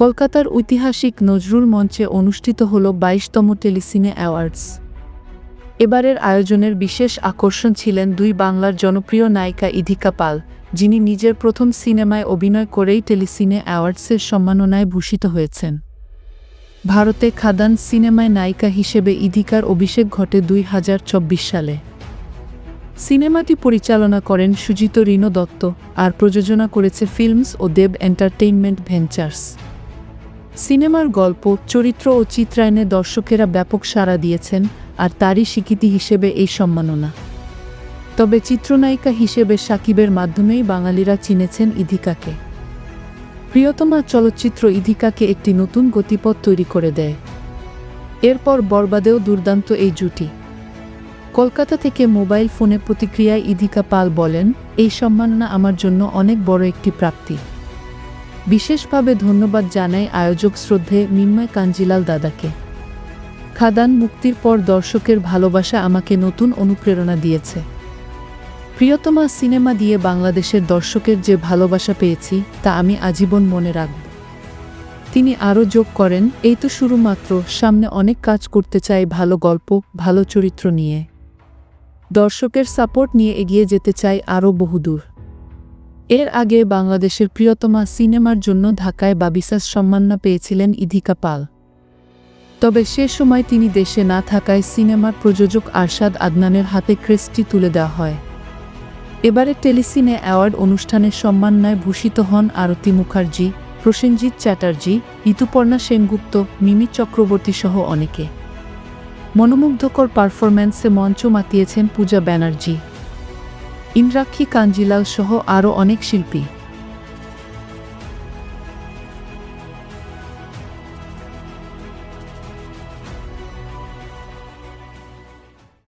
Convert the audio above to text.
কলকাতার ঐতিহাসিক নজরুল মঞ্চে অনুষ্ঠিত হল বাইশতম টেলিসিনে অ্যাওয়ার্ডস। এবারের আয়োজনের বিশেষ আকর্ষণ ছিলেন দুই বাংলার জনপ্রিয় নায়িকা ইধিকা পাল, যিনি নিজের প্রথম সিনেমায় অভিনয় করেই টেলিসিনে অ্যাওয়ার্ডসের সম্মাননায় ভূষিত হয়েছেন। ভারতে খাদান সিনেমায় নায়িকা হিসেবে ইধিকার অভিষেক ঘটে দুই হাজার চব্বিশ সালে। সিনেমাটি পরিচালনা করেন সুজিত রিনো দত্ত আর প্রযোজনা করেছে ফিল্মস ও দেব এন্টারটেইনমেন্ট ভেঞ্চার্স। সিনেমার গল্প, চরিত্র ও চিত্রায়নে দর্শকেরা ব্যাপক সাড়া দিয়েছেন আর তারই স্বীকৃতি হিসেবে এই সম্মাননা। তবে চিত্রনায়িকা হিসেবে সাকিবের মাধ্যমেই বাঙালিরা চিনেছেন ইধিকাকে। প্রিয়তমা চলচ্চিত্র ইধিকাকে একটি নতুন গতিপথ তৈরি করে দেয়। এরপর বরবাদেও দুর্দান্ত এই জুটি। কলকাতা থেকে মোবাইল ফোনে প্রতিক্রিয়ায় ইধিকা পাল বলেন, এই সম্মাননা আমার জন্য অনেক বড় একটি প্রাপ্তি। বিশেষভাবে ধন্যবাদ জানাই আয়োজক শ্রদ্ধে মিন্ময় কাঞ্জিলাল দাদাকে। খাদান মুক্তির পর দর্শকের ভালোবাসা আমাকে নতুন অনুপ্রেরণা দিয়েছে। প্রিয়তমা সিনেমা দিয়ে বাংলাদেশের দর্শকের যে ভালোবাসা পেয়েছি, তা আমি আজীবন মনে রাখব। তিনি আরও যোগ করেন, এই তো শুরু মাত্র, সামনে অনেক কাজ করতে চাই, ভালো গল্প, ভালো চরিত্র নিয়ে। দর্শকের সাপোর্ট নিয়ে এগিয়ে যেতে চাই আরও বহুদূর। এর আগে বাংলাদেশের প্রিয়তমা সিনেমার জন্য ঢাকায় বাবিসাস সম্মাননা পেয়েছিলেন ইধিকা পাল। তবে সে সময় তিনি দেশে না থাকায় সিনেমার প্রযোজক আরশাদ আদনানের হাতে ক্রেস্টটি তুলে দেওয়া হয়। এবারে টেলিসিনে অ্যাওয়ার্ড অনুষ্ঠানের সম্মাননায় ভূষিত হন আরতি মুখার্জি, প্রসেনজিৎ চ্যাটার্জি ঋতুপর্ণা সেনগুপ্ত, মিমি চক্রবর্তী সহ অনেকে। মনোমুগ্ধকর পারফরম্যান্সে মঞ্চ মাতিয়েছেন পূজা ব্যানার্জি। ইন্দ্রাক্ষী কাঞ্জিলাল সহ আরও অনেক শিল্পী।